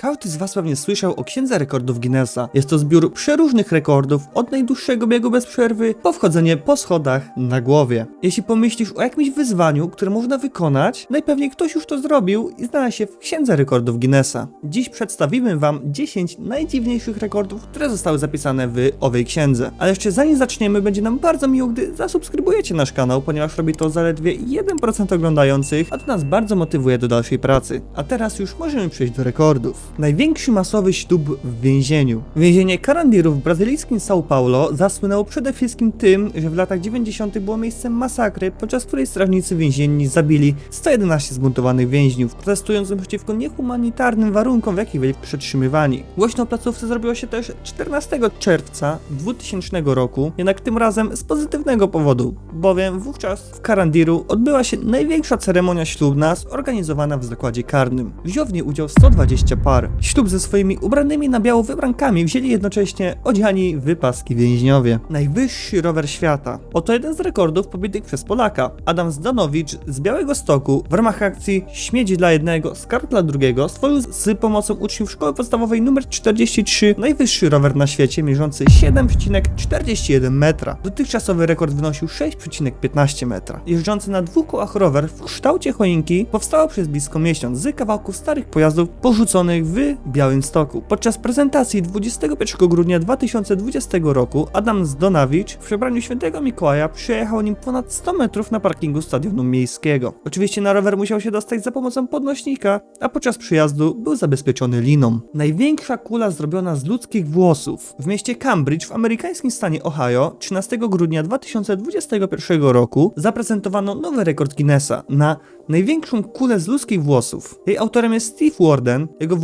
Każdy z Was pewnie słyszał o Księdze Rekordów Guinnessa. Jest to zbiór przeróżnych rekordów, od najdłuższego biegu bez przerwy, po wchodzenie po schodach na głowie. Jeśli pomyślisz o jakimś wyzwaniu, które można wykonać, najpewniej ktoś już to zrobił i znalazł się w Księdze Rekordów Guinnessa. Dziś przedstawimy Wam 10 najdziwniejszych rekordów, które zostały zapisane w owej księdze. Ale jeszcze zanim zaczniemy, będzie nam bardzo miło, gdy zasubskrybujecie nasz kanał, ponieważ robi to zaledwie 1% oglądających, a to nas bardzo motywuje do dalszej pracy. A teraz już możemy przejść do rekordów. Największy masowy ślub w więzieniu. Więzienie Carandiru w brazylijskim São Paulo zasłynęło przede wszystkim tym, że w latach 90. było miejscem masakry, podczas której strażnicy więzienni zabili 111 zbuntowanych więźniów, protestując przeciwko niehumanitarnym warunkom, w jakich byli przetrzymywani. Głośno o placówce zrobiło się też 14 czerwca 2000 roku, jednak tym razem z pozytywnego powodu, bowiem wówczas w Carandiru odbyła się największa ceremonia ślubna zorganizowana w zakładzie karnym. Wziął w niej udział 120 par. Ślub ze swoimi ubranymi na biało wybrankami wzięli jednocześnie odziani w paski więźniowie. Najwyższy rower świata. Oto jeden z rekordów pobitych przez Polaka. Adam Zdanowicz z Białego Stoku w ramach akcji Śmiedzi dla jednego, skarb dla drugiego stworzył z pomocą uczniów szkoły podstawowej nr 43 najwyższy rower na świecie mierzący 7,41 metra. Dotychczasowy rekord wynosił 6,15 metra. Jeżdżący na dwóch kołach rower w kształcie choinki powstał przez blisko miesiąc z kawałków starych pojazdów porzuconych w Białym Stoku. Podczas prezentacji 21 grudnia 2020 roku Adam Zdonawicz w przebraniu świętego Mikołaja przejechał nim ponad 100 metrów na parkingu stadionu miejskiego. Oczywiście na rower musiał się dostać za pomocą podnośnika, a podczas przyjazdu był zabezpieczony liną. Największa kula zrobiona z ludzkich włosów. W mieście Cambridge w amerykańskim stanie Ohio 13 grudnia 2021 roku zaprezentowano nowy rekord Guinnessa na największą kulę z ludzkich włosów. Jej autorem jest Steve Warden. Jego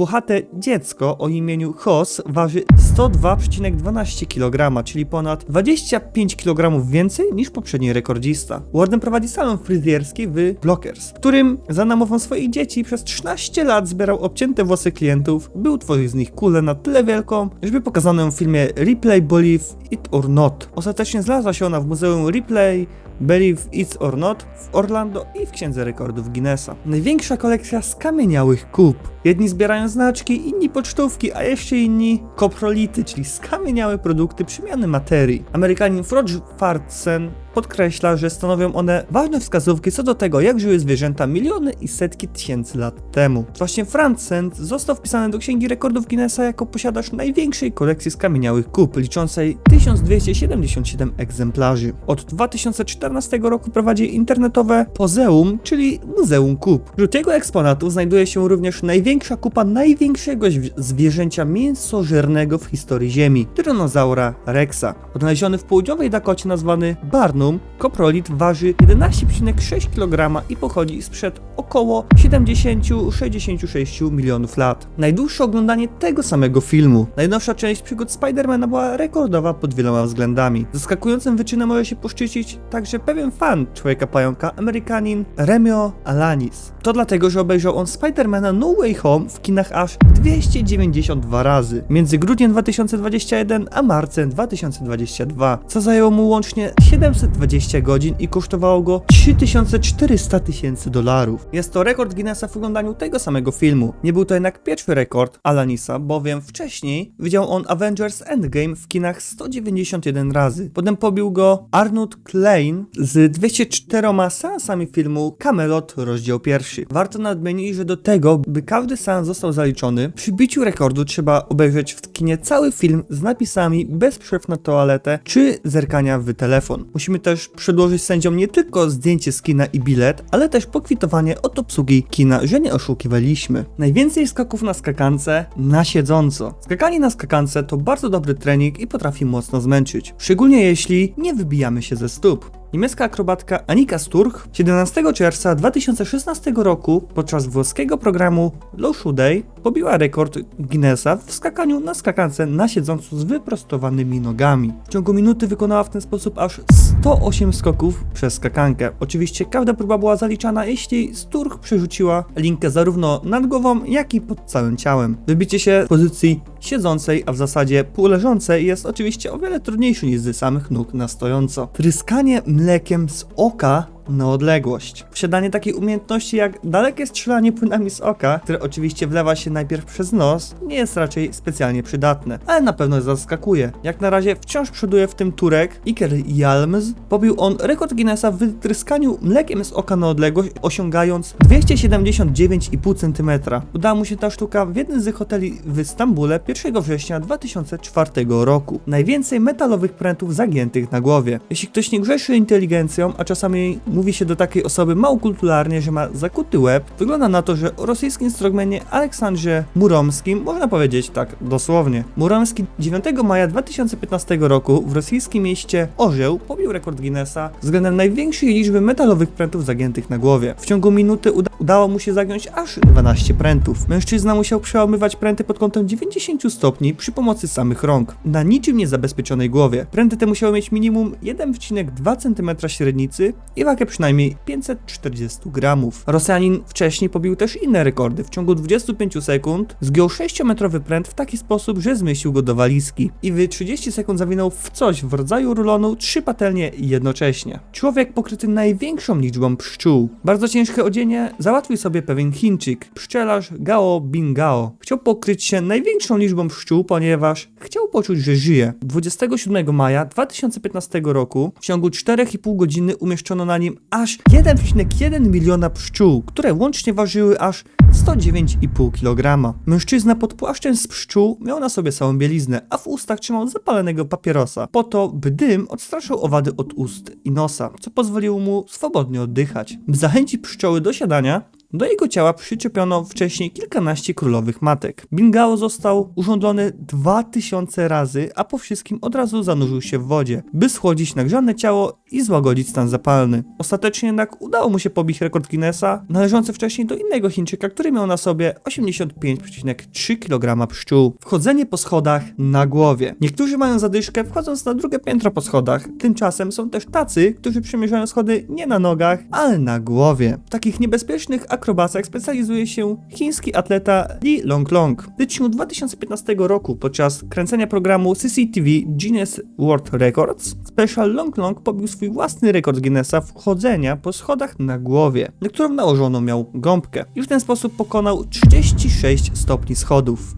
dziecko o imieniu Hoss waży 102,12 kg, czyli ponad 25 kg więcej niż poprzedni rekordzista. Warden prowadzi salon fryzjerski w Blockers, którym za namową swoich dzieci przez 13 lat zbierał obcięte włosy klientów, by utworzyć z nich kulę na tyle wielką, żeby pokazano w filmie Replay Believe It or Not. Ostatecznie znalazła się ona w Muzeum Replay Believe It or Not w Orlando i w Księdze Rekordów Guinnessa. Największa kolekcja skamieniałych kup. Jedni zbierają inni pocztówki, a jeszcze inni koprolity, czyli skamieniałe produkty przemiany materii. Amerykanin Frodge Fartsen podkreśla, że stanowią one ważne wskazówki co do tego, jak żyły zwierzęta miliony i setki tysięcy lat temu. Właśnie Franzen został wpisany do Księgi Rekordów Guinnessa jako posiadacz największej kolekcji skamieniałych kup, liczącej 1277 egzemplarzy. Od 2014 roku prowadzi internetowe Pozeum, czyli Muzeum Kup. Wśród jego eksponatów znajduje się również największa kupa największego zwi- zwierzęcia mięsożernego w historii Ziemi, tyranozaura Rexa. Odnaleziony w południowej Dakocie nazwany Barnum, koprolit waży 11,6 kg i pochodzi sprzed około 70-66 milionów lat. Najdłuższe oglądanie tego samego filmu. Najnowsza część przygód Spidermana była rekordowa pod wieloma względami. Zaskakującym wyczynem może się poszczycić także pewien fan Człowieka Pająka, Amerykanin Remio Alanis. To dlatego, że obejrzał on Spidermana No Way Home w kinach aż 292 razy między grudniem 2021 a marcem 2022, co zajęło mu łącznie 720 godzin i kosztowało go 3400 tysięcy dolarów. Jest to rekord Guinnessa w oglądaniu tego samego filmu. Nie był to jednak pierwszy rekord Alanisa, bowiem wcześniej widział on Avengers Endgame w kinach 191 razy. Potem pobił go Arnold Klein z 204 seansami filmu Camelot rozdział pierwszy. Warto nadmienić, że do tego, by każdy seans został zaliczony, przy biciu rekordu trzeba obejrzeć w kinie cały film z napisami bez przerw na toaletę czy zerkania w telefon. Musimy też przedłożyć sędziom nie tylko zdjęcie z kina i bilet, ale też pokwitowanie od obsługi kina, że nie oszukiwaliśmy. Najwięcej skaków na skakance na siedząco. Skakanie na skakance to bardzo dobry trening i potrafi mocno zmęczyć, szczególnie jeśli nie wybijamy się ze stóp. Niemiecka akrobatka Anika Sturch 17 czerwca 2016 roku podczas włoskiego programu Low Shoe Day pobiła rekord Guinnessa w skakaniu na skakance na siedząco z wyprostowanymi nogami. W ciągu minuty wykonała w ten sposób aż 108 skoków przez skakankę. Oczywiście każda próba była zaliczana, jeśli Sturch przerzuciła linkę zarówno nad głową, jak i pod całym ciałem. Wybicie się w pozycji siedzącej, a w zasadzie półleżącej jest oczywiście o wiele trudniejsze niż z samych nóg na stojąco. Tryskanie mlekiem z oka na odległość. Posiadanie takiej umiejętności jak dalekie strzelanie płynami z oka, które oczywiście wlewa się najpierw przez nos, nie jest raczej specjalnie przydatne, ale na pewno zaskakuje. Jak na razie wciąż przoduje w tym Turek Iker Jalms. Pobił on rekord Guinnessa w wytryskaniu mlekiem z oka na odległość, osiągając 279,5 cm. Udała mu się ta sztuka w jednym z hoteli w Stambule 1 września 2004 roku. Najwięcej metalowych prętów zagiętych na głowie. Jeśli ktoś nie grzeszy inteligencją, a czasami mówi się do takiej osoby mało kulturalnie, że ma zakuty łeb, wygląda na to, że o rosyjskim strongmanie Aleksandrze Muromskim można powiedzieć tak dosłownie. Muromski 9 maja 2015 roku w rosyjskim mieście Orzeł pobił rekord Guinnessa względem największej liczby metalowych prętów zagiętych na głowie. W ciągu minuty uda udało mu się zagiąć aż 12 prętów. Mężczyzna musiał przełamywać pręty pod kątem 90 stopni przy pomocy samych rąk. Na niczym niezabezpieczonej głowie. Pręty te musiały mieć minimum 1,2 cm średnicy i wagę przynajmniej 540 gramów. Rosjanin wcześniej pobił też inne rekordy. W ciągu 25 sekund zgiął 6-metrowy pręt w taki sposób, że zmieścił go do walizki i w 30 sekund zawinął w coś w rodzaju rulonu trzy patelnie jednocześnie. Człowiek pokryty największą liczbą pszczół. Bardzo ciężkie odzienie załatwił sobie pewien Chińczyk, pszczelarz Gao Bingao. Chciał pokryć się największą liczbą pszczół, ponieważ chciał poczuć, że żyje. 27 maja 2015 roku w ciągu 4,5 godziny umieszczono na nim aż 1,1 miliona pszczół, które łącznie ważyły aż 109,5 kg. Mężczyzna pod płaszczem z pszczół miał na sobie całą bieliznę, a w ustach trzymał zapalonego papierosa, po to, by dym odstraszał owady od ust i nosa, co pozwoliło mu swobodnie oddychać. By zachęcić pszczoły do siadania, do jego ciała przyczepiono wcześniej kilkanaście królowych matek. Bingao został urządzony 2000 razy, a po wszystkim od razu zanurzył się w wodzie, by schłodzić nagrzane ciało i złagodzić stan zapalny. Ostatecznie jednak udało mu się pobić rekord Guinnessa, należący wcześniej do innego Chińczyka, który miał na sobie 85,3 kg pszczół. Wchodzenie po schodach na głowie. Niektórzy mają zadyszkę wchodząc na drugie piętro po schodach, tymczasem są też tacy, którzy przemierzają schody nie na nogach, ale na głowie. W takich niebezpiecznych akrobacjach specjalizuje się chiński atleta Li Longlong. W styczniu 2015 roku podczas kręcenia programu CCTV Guinness World Records Special Longlong pobił swój własny rekord Guinnessa wchodzenia po schodach na głowie, na którą nałożono miał gąbkę i w ten sposób pokonał 36 stopni schodów.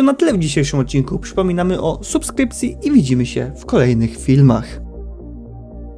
To na tyle w dzisiejszym odcinku. Przypominamy o subskrypcji i widzimy się w kolejnych filmach.